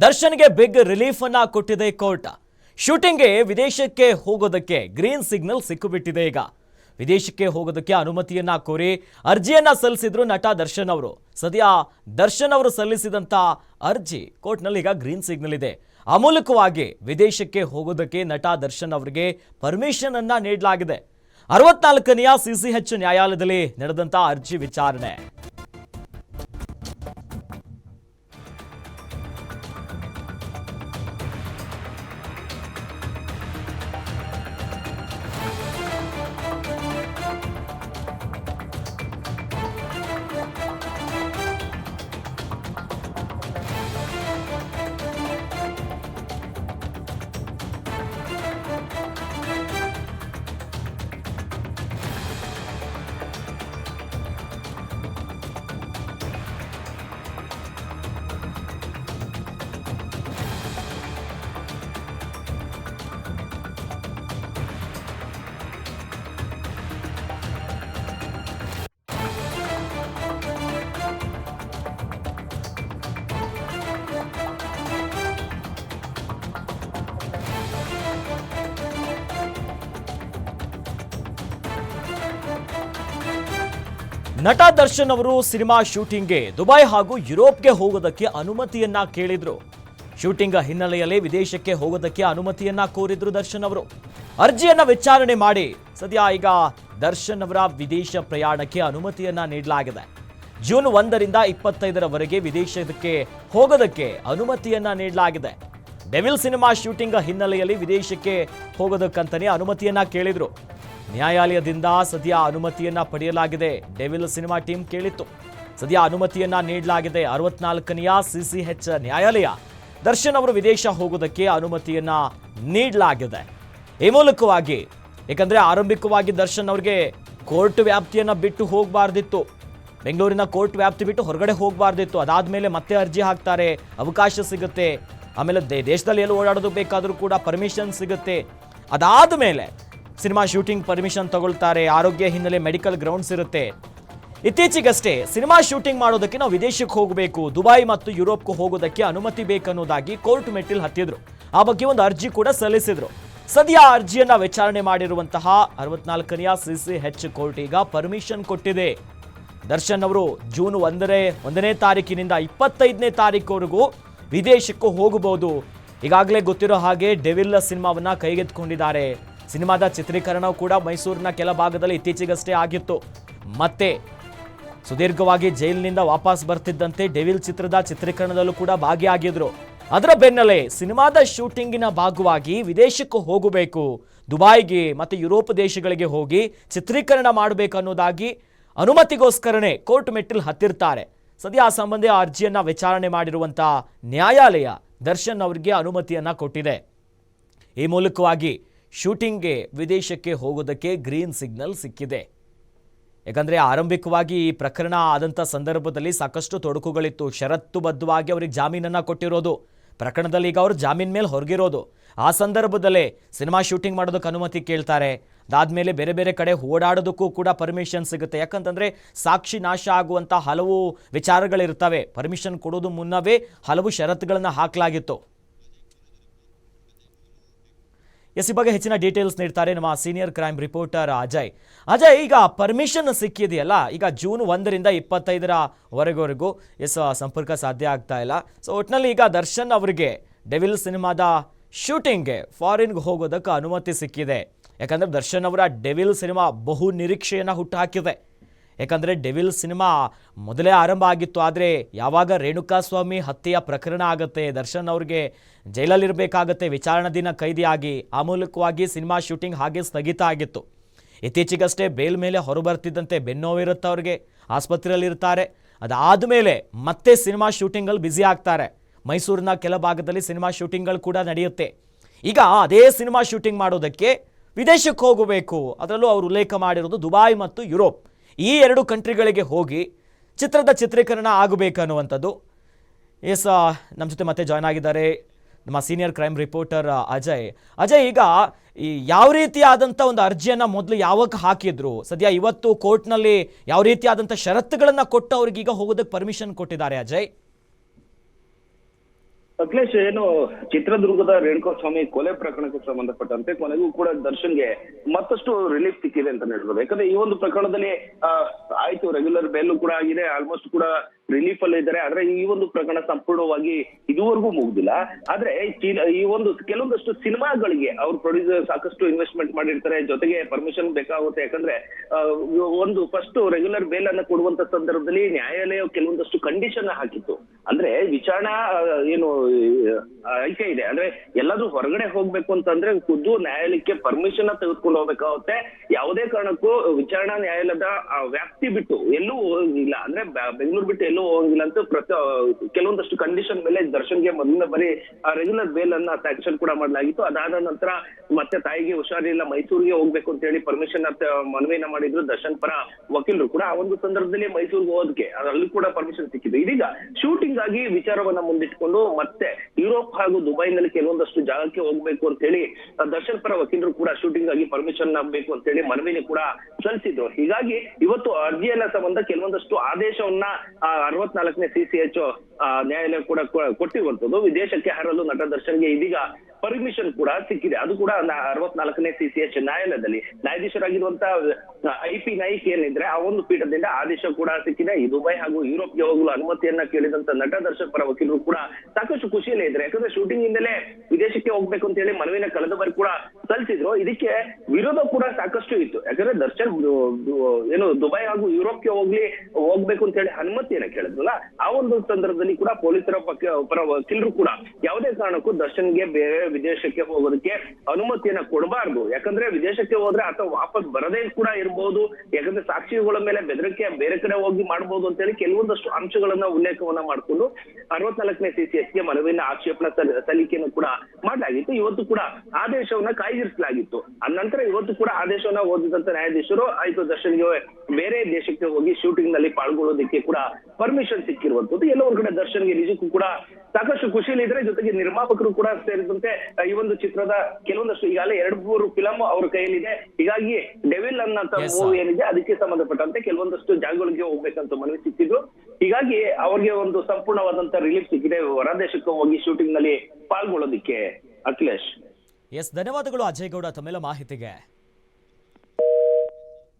ದರ್ಶನ್ಗೆ big relief ಅನ್ನ ಕೊಟ್ಟಿದೆ ಕೋರ್ಟ್. ಶೂಟಿಂಗ್ಗೆ ವಿದೇಶಕ್ಕೆ ಹೋಗೋದಕ್ಕೆ ಗ್ರೀನ್ ಸಿಗ್ನಲ್ ಸಿಕ್ಕಿಬಿಟ್ಟಿದೆ ಈಗ. ವಿದೇಶಕ್ಕೆ ಹೋಗೋದಕ್ಕೆ ಅನುಮತಿಯನ್ನ ಕೋರಿ ಅರ್ಜಿಯನ್ನ ಸಲ್ಲಿಸಿದ್ರು ನಟ ದರ್ಶನ್ ಅವರು. ಸದ್ಯ ದರ್ಶನ್ ಅವರು ಸಲ್ಲಿಸಿದಂತ ಅರ್ಜಿ ಕೋರ್ಟ್ನಲ್ಲಿ ಈಗ ಗ್ರೀನ್ ಸಿಗ್ನಲ್ ಇದೆ. ಆ ಮೂಲಕವಾಗಿ ವಿದೇಶಕ್ಕೆ ಹೋಗೋದಕ್ಕೆ ನಟ ದರ್ಶನ್ ಅವರಿಗೆ ಪರ್ಮಿಷನ್ ಅನ್ನ ನೀಡಲಾಗಿದೆ. ಅರವತ್ನಾಲ್ಕನೆಯ ಸಿಸಿಎಚ್ ನ್ಯಾಯಾಲಯದಲ್ಲಿ ನಡೆದಂತ ಅರ್ಜಿ ವಿಚಾರಣೆ. ನಟ ದರ್ಶನ್ ಅವರು ಸಿನಿಮಾ ಶೂಟಿಂಗ್ಗೆ ದುಬೈ ಹಾಗೂ ಯುರೋಪ್ಗೆ ಹೋಗೋದಕ್ಕೆ ಅನುಮತಿಯನ್ನ ಕೇಳಿದ್ರು. ಶೂಟಿಂಗ್ ಹಿನ್ನೆಲೆಯಲ್ಲಿ ವಿದೇಶಕ್ಕೆ ಹೋಗೋದಕ್ಕೆ ಅನುಮತಿಯನ್ನ ಕೋರಿದ್ರು ದರ್ಶನ್ ಅವರು. ಅರ್ಜಿಯನ್ನ ವಿಚಾರಣೆ ಮಾಡಿ ಸದ್ಯ ಈಗ ದರ್ಶನ್ ಅವರ ವಿದೇಶ ಪ್ರಯಾಣಕ್ಕೆ ಅನುಮತಿಯನ್ನ ನೀಡಲಾಗಿದೆ. ಜೂನ್ ಒಂದರಿಂದ ಇಪ್ಪತ್ತೈದರವರೆಗೆ ವಿದೇಶಕ್ಕೆ ಹೋಗೋದಕ್ಕೆ ಅನುಮತಿಯನ್ನ ನೀಡಲಾಗಿದೆ. ಡೆವಿಲ್ ಸಿನಿಮಾ ಶೂಟಿಂಗ್ ಹಿನ್ನೆಲೆಯಲ್ಲಿ ವಿದೇಶಕ್ಕೆ ಹೋಗೋದಕ್ಕಂತಲೇ ಅನುಮತಿಯನ್ನ ಕೇಳಿದ್ರು. ನ್ಯಾಯಾಲಯದಿಂದ ಸದ್ಯ ಅನುಮತಿಯನ್ನ ಪಡೆಯಲಾಗಿದೆ. ಡೆವಿಲ್ ಸಿನಿಮಾ ಟೀಮ್ ಕೇಳಿತ್ತು. ಸದ್ಯ ಅನುಮತಿಯನ್ನ ನೀಡಲಾಗಿದೆ. ಅರವತ್ನಾಲ್ಕನೆಯ ಸಿಸಿಎಚ್ ನ್ಯಾಯಾಲಯ. ದರ್ಶನ್ ಅವರು ವಿದೇಶ ಹೋಗೋದಕ್ಕೆ ಅನುಮತಿಯನ್ನ ನೀಡಲಾಗಿದೆ. ಈ ಮೂಲಕವಾಗಿ, ಏಕೆಂದರೆ ಆರಂಭಿಕವಾಗಿ ದರ್ಶನ್ ಅವರಿಗೆ ಕೋರ್ಟ್ ವ್ಯಾಪ್ತಿಯನ್ನ ಬಿಟ್ಟು ಹೋಗಬಾರ್ದಿತ್ತು. ಬೆಂಗಳೂರಿನ ಕೋರ್ಟ್ ವ್ಯಾಪ್ತಿ ಬಿಟ್ಟು ಹೊರಗಡೆ ಹೋಗಬಾರ್ದಿತ್ತು. ಅದಾದ್ಮೇಲೆ ಮತ್ತೆ ಅರ್ಜಿ ಹಾಕ್ತಾರೆ. ಅವಕಾಶ ಸಿಗುತ್ತೆ. ಆಮೇಲೆ ದೇಶದಲ್ಲಿ ಎಲ್ಲಿ ಓಡಾಡೋದು ಬೇಕಾದರೂ ಕೂಡ ಪರ್ಮಿಷನ್ ಸಿಗುತ್ತೆ. ಅದಾದ ಮೇಲೆ ಸಿನಿಮಾ ಶೂಟಿಂಗ್ ಪರ್ಮಿಷನ್ ತಗೊಳ್ತಾರೆ. ಆರೋಗ್ಯ ಹಿನ್ನೆಲೆ ಮೆಡಿಕಲ್ ಗ್ರೌಂಡ್ಸ್ ಇರುತ್ತೆ. ಇತ್ತೀಚೆಗಷ್ಟೇ ಸಿನಿಮಾ ಶೂಟಿಂಗ್ ಮಾಡೋದಕ್ಕೆ ನಾವು ವಿದೇಶಕ್ಕೆ ಹೋಗಬೇಕು. ದುಬೈ ಮತ್ತು ಯುರೋಪ್ಗೆ ಹೋಗೋದಕ್ಕೆ ಅನುಮತಿ ಬೇಕನ್ನೋದಾಗಿ ಕೋರ್ಟ್ ಮೆಟ್ಟಿಲ್ ಹತ್ತಿದ್ರು. ಆ ಬಗ್ಗೆ ಒಂದು ಅರ್ಜಿ ಕೂಡ ಸಲ್ಲಿಸಿದ್ರು. ಸದ್ಯ ಅರ್ಜಿಯನ್ನ ವಿಚಾರಣೆ ಮಾಡಿರುವಂತಹ ಅರವತ್ನಾಲ್ಕನೆಯ ಹೆಚ್ ಕೋರ್ಟ್ ಈಗ ಪರ್ಮಿಷನ್ ಕೊಟ್ಟಿದೆ. ದರ್ಶನ್ ಅವರು ಜೂನ್ ಒಂದನೇ ಒಂದನೇ ತಾರೀಕಿನಿಂದ ಇಪ್ಪತ್ತೈದನೇ ತಾರೀಕುವರೆಗೂ ವಿದೇಶಕ್ಕೂ ಹೋಗಬಹುದು. ಈಗಾಗಲೇ ಗೊತ್ತಿರೋ ಹಾಗೆ ಡೆವಿಲ್ಲ ಸಿನಿಮಾವನ್ನ ಕೈಗೆತ್ತಿಕೊಂಡಿದ್ದಾರೆ. ಸಿನಿಮಾದ ಚಿತ್ರೀಕರಣವು ಕೂಡ ಮೈಸೂರಿನ ಕೆಲ ಭಾಗದಲ್ಲಿ ಇತ್ತೀಚೆಗಷ್ಟೇ ಆಗಿತ್ತು. ಮತ್ತೆ ಸುದೀರ್ಘವಾಗಿ ಜೈಲಿನಿಂದ ವಾಪಸ್ ಬರ್ತಿದ್ದಂತೆ ಡೆವಿಲ್ ಚಿತ್ರದ ಚಿತ್ರೀಕರಣದಲ್ಲೂ ಕೂಡ ಭಾಗಿಯಾಗಿದ್ರು. ಅದರ ಬೆನ್ನಲ್ಲೇ ಸಿನಿಮಾದ ಶೂಟಿಂಗಿನ ಭಾಗವಾಗಿ ವಿದೇಶಕ್ಕೆ ಹೋಗಬೇಕು ದುಬಾಯ್ಗೆ ಮತ್ತೆ ಯುರೋಪ್ ದೇಶಗಳಿಗೆ ಹೋಗಿ ಚಿತ್ರೀಕರಣ ಮಾಡಬೇಕು ಅನ್ನೋದಾಗಿ ಅನುಮತಿಗೋಸ್ಕರನೇ ಕೋರ್ಟ್ ಮೆಟ್ಟಿಲ್ ಹತ್ತಿರ್ತಾರೆ. ಸದ್ಯ ಆ ಸಂಬಂಧ ಅರ್ಜಿಯನ್ನ ವಿಚಾರಣೆ ಮಾಡಿರುವಂಥ ನ್ಯಾಯಾಲಯ ದರ್ಶನ್ ಅವರಿಗೆ ಅನುಮತಿಯನ್ನು ಕೊಟ್ಟಿದೆ. ಈ ಮೂಲಕವಾಗಿ ಶೂಟಿಂಗ್ಗೆ ವಿದೇಶಕ್ಕೆ ಹೋಗೋದಕ್ಕೆ ಗ್ರೀನ್ ಸಿಗ್ನಲ್ ಸಿಕ್ಕಿದೆ. ಯಾಕಂದರೆ ಆರಂಭಿಕವಾಗಿ ಈ ಪ್ರಕರಣ ಆದಂಥ ಸಂದರ್ಭದಲ್ಲಿ ಸಾಕಷ್ಟು ತೊಡಕುಗಳಿತ್ತು. ಷರತ್ತುಬದ್ಧವಾಗಿ ಅವ್ರಿಗೆ ಜಾಮೀನನ್ನು ಕೊಟ್ಟಿರೋದು. ಪ್ರಕರಣದಲ್ಲಿ ಈಗ ಅವರು ಜಾಮೀನ್ ಮೇಲೆ ಹೊರಗಿರೋದು. ಆ ಸಂದರ್ಭದಲ್ಲೇ ಸಿನಿಮಾ ಶೂಟಿಂಗ್ ಮಾಡೋದಕ್ಕೆ ಅನುಮತಿ ಕೇಳ್ತಾರೆ. ಅದಾದಮೇಲೆ ಬೇರೆ ಬೇರೆ ಕಡೆ ಓಡಾಡೋದಕ್ಕೂ ಕೂಡ ಪರ್ಮಿಷನ್ ಸಿಗುತ್ತೆ. ಯಾಕಂತಂದರೆ ಸಾಕ್ಷಿ ನಾಶ ಆಗುವಂಥ ಹಲವು ವಿಚಾರಗಳಿರ್ತವೆ. ಪರ್ಮಿಷನ್ ಕೊಡೋದು ಮುನ್ನವೇ ಹಲವು ಷರತ್ತುಗಳನ್ನು ಹಾಕಲಾಗಿತ್ತು. ಎಸ್ ಬಗ್ಗೆ ಹೆಚ್ಚಿನ ಡೀಟೇಲ್ಸ್ ನೀಡ್ತಾರೆ ನಮ್ಮ senior crime reporter Ajay. Ajay, ಈಗ ಪರ್ಮಿಷನ್ ಸಿಕ್ಕಿದೆಯಲ್ಲ, ಈಗ ಜೂನ್ ಒಂದರಿಂದ ಇಪ್ಪತ್ತೈದರ ವರೆಗೂ ಎಸ್ ಸಂಪರ್ಕ ಸಾಧ್ಯ ಆಗ್ತಾ ಇಲ್ಲ. ಸೊ ಒಟ್ಟಿನಲ್ಲಿ ಈಗ ದರ್ಶನ್ ಅವರಿಗೆ ಡೆವಿಲ್ ಸಿನಿಮಾದ ಶೂಟಿಂಗ್ಗೆ ಫಾರಿನ್ಗೆ ಹೋಗೋದಕ್ಕೆ ಅನುಮತಿ ಸಿಕ್ಕಿದೆ. ಯಾಕಂದ್ರೆ ದರ್ಶನ್ ಅವರ ಡೆವಿಲ್ ಸಿನಿಮಾ ಬಹು ನಿರೀಕ್ಷೆಯನ್ನು ಹುಟ್ಟುಹಾಕಿದೆ ಯಾಕಂದರೆ ಡೆವಿಲ್ ಸಿನಿಮಾ ಮೊದಲೇ ಆರಂಭ ಆಗಿತ್ತು, ಆದರೆ ಯಾವಾಗ ರೇಣುಕಾಸ್ವಾಮಿ ಹತ್ಯೆಯ ಪ್ರಕರಣ ಆಗುತ್ತೆ, ದರ್ಶನ್ ಅವ್ರಿಗೆ ಜೈಲಲ್ಲಿರಬೇಕಾಗತ್ತೆ, ವಿಚಾರಣಾ ದಿನ ಕೈದಿಯಾಗಿ, ಆ ಮೂಲಕವಾಗಿ ಸಿನಿಮಾ ಶೂಟಿಂಗ್ ಹಾಗೆ ಸ್ಥಗಿತ ಆಗಿತ್ತು. ಇತ್ತೀಚೆಗಷ್ಟೇ ಬೇಲ್ ಮೇಲೆ ಹೊರಬರ್ತಿದ್ದಂತೆ ಬೆನ್ನೋವಿರುತ್ತೆ ಅವ್ರಿಗೆ, ಆಸ್ಪತ್ರೆಯಲ್ಲಿರ್ತಾರೆ. ಅದಾದಮೇಲೆ ಮತ್ತೆ ಸಿನಿಮಾ ಶೂಟಿಂಗಲ್ಲಿ ಬ್ಯುಸಿ ಆಗ್ತಾರೆ. ಮೈಸೂರಿನ ಕೆಲ ಭಾಗದಲ್ಲಿ ಸಿನಿಮಾ ಶೂಟಿಂಗ್ಗಳು ಕೂಡ ನಡೆಯುತ್ತೆ. ಈಗ ಅದೇ ಸಿನಿಮಾ ಶೂಟಿಂಗ್ ಮಾಡೋದಕ್ಕೆ ವಿದೇಶಕ್ಕೆ ಹೋಗಬೇಕು, ಅದರಲ್ಲೂ ಅವರು ಉಲ್ಲೇಖ ಮಾಡಿರೋದು ದುಬಾಯ್ ಮತ್ತು ಯುರೋಪ್. ಈ ಎರಡು ಕಂಟ್ರಿಗಳಿಗೆ ಹೋಗಿ ಚಿತ್ರದ ಚಿತ್ರೀಕರಣ ಆಗಬೇಕು ಅನ್ನುವಂಥದ್ದು. ಎಸ್ ನಮ್ಮ ಜೊತೆ ಮತ್ತೆ ಜಾಯ್ನ್ ಆಗಿದ್ದಾರೆ ನಮ್ಮ senior crime reporter Ajay. Ajay, ಈಗ ಈ ಯಾವ ರೀತಿಯಾದಂಥ ಒಂದು ಅರ್ಜಿಯನ್ನು ಮೊದಲು ಯಾವಾಗ ಹಾಕಿದ್ರು? ಸದ್ಯ ಇವತ್ತು ಕೋರ್ಟ್ನಲ್ಲಿ ಯಾವ ರೀತಿಯಾದಂಥ ಷರತ್ತುಗಳನ್ನು ಕೊಟ್ಟು ಅವ್ರಿಗೆ ಈಗ ಹೋಗೋದಕ್ಕೆ ಪರ್ಮಿಷನ್ ಕೊಟ್ಟಿದ್ದಾರೆ ಅಜಯ್? ಅಖಿಲೇಶ್ ಏನು ಚಿತ್ರದುರ್ಗದ ರೇಣುಕಾಸ್ವಾಮಿ ಕೊಲೆ ಪ್ರಕರಣಕ್ಕೆ ಸಂಬಂಧಪಟ್ಟಂತೆ ಕೊನೆಗೂ ಕೂಡ ದರ್ಶನ್ಗೆ ಮತ್ತಷ್ಟು ರಿಲೀಫ್ ಸಿಕ್ಕಿದೆ ಅಂತ ಹೇಳ್ಬೋದು. ಯಾಕಂದ್ರೆ ಈ ಒಂದು ಪ್ರಕರಣದಲ್ಲಿ ಆಯ್ತು ರೆಗ್ಯುಲರ್ ಬೇಲು ಕೂಡ ಆಗಿದೆ ಆಲ್ಮೋಸ್ಟ್ ಕೂಡ ರಿಲೀಫ್ ಅಲ್ಲಿ ಇದ್ದಾರೆ. ಆದ್ರೆ ಈ ಒಂದು ಪ್ರಕರಣ ಸಂಪೂರ್ಣವಾಗಿ ಇದುವರೆಗೂ ಮುಗ್ದಿಲ್ಲ. ಆದ್ರೆ ಈ ಒಂದು ಕೆಲವೊಂದಷ್ಟು ಸಿನಿಮಾಗಳಿಗೆ ಅವ್ರು ಪ್ರೊಡ್ಯೂಸರ್ ಸಾಕಷ್ಟು ಇನ್ವೆಸ್ಟ್ಮೆಂಟ್ ಮಾಡಿರ್ತಾರೆ. ಜೊತೆಗೆ ಪರ್ಮಿಷನ್ ಬೇಕಾಗುತ್ತೆ. ಯಾಕಂದ್ರೆ ಒಂದು ಫಸ್ಟ್ ರೆಗ್ಯುಲರ್ ಬೇಲ್ ಅನ್ನ ಕೊಡುವಂತ ಸಂದರ್ಭದಲ್ಲಿ ನ್ಯಾಯಾಲಯ ಕೆಲವೊಂದಷ್ಟು ಕಂಡೀಷನ್ ಹಾಕಿತ್ತು. ಅಂದ್ರೆ ವಿಚಾರಣಾ ಏನು ಆಯ್ಕೆ ಇದೆ. ಅಂದ್ರೆ ಎಲ್ಲಾದ್ರೂ ಹೊರಗಡೆ ಹೋಗ್ಬೇಕು ಅಂತಂದ್ರೆ ಖುದ್ದು ನ್ಯಾಯಾಲಯಕ್ಕೆ ಪರ್ಮಿಷನ್ ತೆಗೆದುಕೊಂಡು ಹೋಗ್ಬೇಕಾಗುತ್ತೆ. ಯಾವುದೇ ಕಾರಣಕ್ಕೂ ವಿಚಾರಣಾ ನ್ಯಾಯಾಲಯದ ವ್ಯಾಪ್ತಿ ಬಿಟ್ಟು ಎಲ್ಲೂ ಹೋಗಿಲ್ಲ. ಅಂದ್ರೆ ಬೆಂಗಳೂರು ಬಿಟ್ಟು ಎಲ್ಲೂ ಹೋಗಿಲ್ಲ ಅಂತ ಪ್ರತಿ ಕೆಲವೊಂದಷ್ಟು ಕಂಡೀಷನ್ ಮೇಲೆ ದರ್ಶನ್ಗೆ ಮೊದಲನೇ ಬರೀ ರೆಗ್ಯುಲರ್ ಬೇಲ್ ಅನ್ನ ಸ್ಯಾಂಕ್ಷನ್ ಕೂಡ ಮಾಡಲಾಗಿತ್ತು. ಅದಾದ ನಂತರ ಮತ್ತೆ ತಾಯಿಗೆ ಹುಷಾರಿಲ್ಲ, ಮೈಸೂರಿಗೆ ಹೋಗ್ಬೇಕು ಅಂತ ಹೇಳಿ ಪರ್ಮಿಷನ್ ಮನವಿನ ಮಾಡಿದ್ರು ದರ್ಶನ್ ಪರ ವಕೀಲರು ಕೂಡ. ಆ ಒಂದು ಸಂದರ್ಭದಲ್ಲಿ ಮೈಸೂರಿಗೆ ಹೋದಕ್ಕೆ ಅಲ್ಲಿ ಕೂಡ ಪರ್ಮಿಷನ್ ಸಿಕ್ಕಿದೆ ಇದೀಗ ಶೂಟಿಂಗ್ ಆಗಿ ವಿಚಾರವನ್ನ ಮುಂದಿಟ್ಕೊಂಡು ಮತ್ತೆ ಯುರೋಪ್ ಹಾಗೂ ದುಬೈನಲ್ಲಿ ಕೆಲವೊಂದಷ್ಟು ಜಾಗಕ್ಕೆ ಹೋಗ್ಬೇಕು ಅಂತ ಹೇಳಿ, ದರ್ಶನ್ ಪರ ವಕೀಲರು ಕೂಡ ಶೂಟಿಂಗ್ ಆಗಿ ಪರ್ಮಿಷನ್ ಆಗ್ಬೇಕು ಅಂತ ಹೇಳಿ ಮನವಿನ ಕೂಡ ಸಲ್ಲಿಸಿದ್ರು. ಹೀಗಾಗಿ ಇವತ್ತು ಅರ್ಜಿಯನ್ನ ಸಂಬಂಧ ಕೆಲವೊಂದಷ್ಟು ಆದೇಶವನ್ನ ಅರವತ್ನಾಲ್ಕನೇ ಸಿಸಿಎಚ್ ನ್ಯಾಯಾಲಯ ಕೂಡ ಕೊಟ್ಟಿರುವಂತದ್ದು ವಿದೇಶಕ್ಕೆ ಹರಲು ನಟ ದರ್ಶನ್ಗೆ ಇದೀಗ ಪರ್ಮಿಷನ್ ಕೂಡ ಸಿಕ್ಕಿದೆ. ಅದು ಕೂಡ ಅರವತ್ನಾಲ್ಕನೇ ಸಿಸಿಎಚ್ ನ್ಯಾಯಾಲಯದಲ್ಲಿ. ನ್ಯಾಯಾಧೀಶರಾಗಿರುವಂತ ಐ ಪಿ ನಾಯ್ಕ್ ಏನಿದ್ರೆ, ಆ ಒಂದು ಪೀಠದಿಂದ ಆದೇಶ ಕೂಡ ಸಿಕ್ಕಿದೆ. ಈ ದುಬೈ ಹಾಗೂ ಯುರೋಪ್ಗೆ ಹೋಗಲು ಅನುಮತಿಯನ್ನ ಕೇಳಿದಂತ ನಟ ದರ್ಶನ್ ಪರ ವಕೀಲರು ಕೂಡ ಸಾಕಷ್ಟು ಖುಷಿಯಲ್ಲೇ ಇದ್ರೆ ಯಾಕಂದ್ರೆ ಶೂಟಿಂಗ್ ಇಂದಲೇ ವಿದೇಶಕ್ಕೆ ಹೋಗ್ಬೇಕು ಅಂತ ಹೇಳಿ ಮನವಿನ ಕಳೆದ ಬಾರಿ ಕೂಡ ಸಲ್ಲಿಸಿದ್ರು. ಇದಕ್ಕೆ ವಿರೋಧ ಕೂಡ ಸಾಕಷ್ಟು ಇತ್ತು. ಯಾಕಂದ್ರೆ ದರ್ಶನ್ ಏನು ದುಬೈ ಹಾಗೂ ಯುರೋಪ್ಗೆ ಹೋಗ್ಲಿ, ಹೋಗ್ಬೇಕು ಅಂತ ಹೇಳಿ ಅನುಮತಿಯನ್ನ ಕೇಳಿದ್ರಲ್ಲ ಆ ಒಂದು ಸಂದರ್ಭದಲ್ಲಿ ಕೂಡ ಪೊಲೀಸರ ಪಕ್ಕ ಪರ ವಕೀಲರು ಕೂಡ ಯಾವುದೇ ಕಾರಣಕ್ಕೂ ದರ್ಶನ್ಗೆ ಬೇರೆ ವಿದೇಶಕ್ಕೆ ಹೋಗೋದಕ್ಕೆ ಅನುಮತಿಯನ್ನ ಕೊಡಬಾರ್ದು. ಯಾಕಂದ್ರೆ ವಿದೇಶಕ್ಕೆ ಹೋದ್ರೆ ಅಥವಾ ವಾಪಸ್ ಬರದೇ ಕೂಡ ಇರಬಹುದು ಯಾಕಂದ್ರೆ ಸಾಕ್ಷಿಗಳ ಮೇಲೆ ಬೆದರಿಕೆ ಬೇರೆ ಕಡೆ ಹೋಗಿ ಮಾಡಬಹುದು ಅಂತ ಹೇಳಿ ಕೆಲವೊಂದಷ್ಟು ಅಂಶಗಳನ್ನ ಉಲ್ಲೇಖವನ್ನ ಮಾಡಿಕೊಂಡು ಅರವತ್ನಾಲ್ಕನೇ ಸಿಸಿಎಸ್ಗೆ ಮನವಿನ ಆಕ್ಷೇಪಣಾ ಸಲ್- ಸಲ್ಲಿಕೆಯನ್ನು ಕೂಡ ಮಾಡಲಾಗಿತ್ತು. ಇವತ್ತು ಕೂಡ ಆದೇಶವನ್ನ ಕಾಯ್ದಿರಿಸಲಾಗಿತ್ತು. ಆ ನಂತರ ಇವತ್ತು ಕೂಡ ಆದೇಶವನ್ನ ಓದಿದಂತ ನ್ಯಾಯಾಧೀಶರು ಆಯ್ತು ದರ್ಶನ್ಗೆ ಬೇರೆ ದೇಶಕ್ಕೆ ಹೋಗಿ ಶೂಟಿಂಗ್ನಲ್ಲಿ ಪಾಲ್ಗೊಳ್ಳೋದಕ್ಕೆ ಕೂಡ ಪರ್ಮಿಷನ್ ಸಿಕ್ಕಿರುವಂತದ್ದು ಎಲ್ಲ ಒಂದ್ ಕಡೆ ದರ್ಶನ್ಗೆ ನಿಜಕ್ಕೂ ಕೂಡ ಸಾಕಷ್ಟು ಖುಷಿಯಲ್ಲಿದ್ರೆ ಜೊತೆಗೆ ನಿರ್ಮಾಪಕರು ಕೂಡ ಸೇರಿದಂತೆ ಈ ಒಂದು ಚಿತ್ರದ ಕೆಲವೊಂದಷ್ಟು ಈಗಾಗಲೇ ಎರಡು ಮೂರು ಫಿಲಂ ಅವ್ರ ಕೈಯಲ್ಲಿದೆ. ಹೀಗಾಗಿ ಡೆವಿಲ್ ಅನ್ನಂತ. ಮೂವಿ ಏನಿದೆ ಅದಕ್ಕೆ ಸಂಬಂಧಪಟ್ಟಂತೆ ಕೆಲವೊಂದಷ್ಟು ಜಾಗಗಳಿಗೆ ಹೋಗ್ಬೇಕಂತ ಮನವಿ ಸಿಕ್ಕಿದ್ರು ಹೀಗಾಗಿ ಅವ್ರಿಗೆ ಒಂದು ಸಂಪೂರ್ಣವಾದಂತ ರಿಲೀಫ್ ಸಿಕ್ಕಿದೆ. ಹೊರದೇಶಕ್ಕೆ ಹೋಗಿ ಶೂಟಿಂಗ್ನಲ್ಲಿ ಪಾಲ್ಗೊಳ್ಳೋದಿಕ್ಕೆ ಅಖಿಲೇಶ್. ಎಸ್ ಧನ್ಯವಾದಗಳು ಅಜಯ್ ಗೌಡ ತಮ್ಮೆಲ್ಲ ಮಾಹಿತಿಗೆ.